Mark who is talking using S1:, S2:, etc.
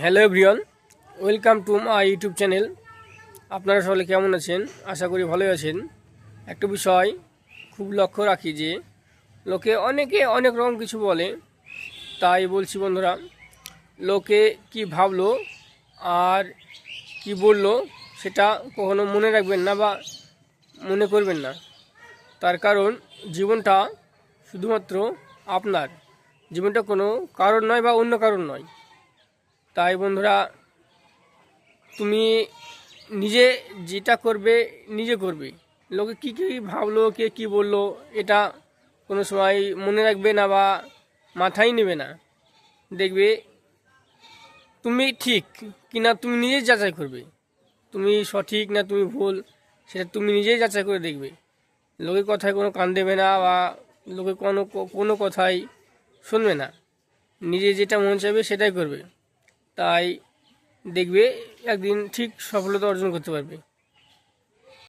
S1: Hello everyone, welcome to my YouTube channel. আপনারা সকলে কেমন আছেন? আশা করি ভালোই আছেন। একটা বিষয় খুব লক্ষ্য রাখি যে, লোকে অনেকে অনেক রকম কিছু বলে, তাই বলছি বন্ধুরা, লোকে কি ভাবলো আর কি বলল সেটা কখনো মনে রাখবেন না বা মনে করবেন না। তার কারণ, জীবনটা শুধুমাত্র আপনার। জীবনটা কোনো কারণ নয় বা অন্য কারণ নয়। তাই বন্ধুরা, তুমি নিজে যেটা করবে, নিজে করবে। লোকে কী কী ভাবলো, কে কী বলল, এটা কোনো সময় মনে রাখবে না বা মাথায় নেবে না। দেখবে তুমি ঠিক কি না তুমি নিজেই যাচাই করবে। তুমি সঠিক না তুমি ভুল, সেটা তুমি নিজেই যাচাই করে দেখবে। লোকের কথায় কোনো কান দেবে না বা লোকে কোনো কোনো কথাই শুনবে না। নিজে যেটা মন চাইবে সেটাই করবে। তাই দেখবে একদিন ঠিক সফলতা অর্জন করতে পারবে।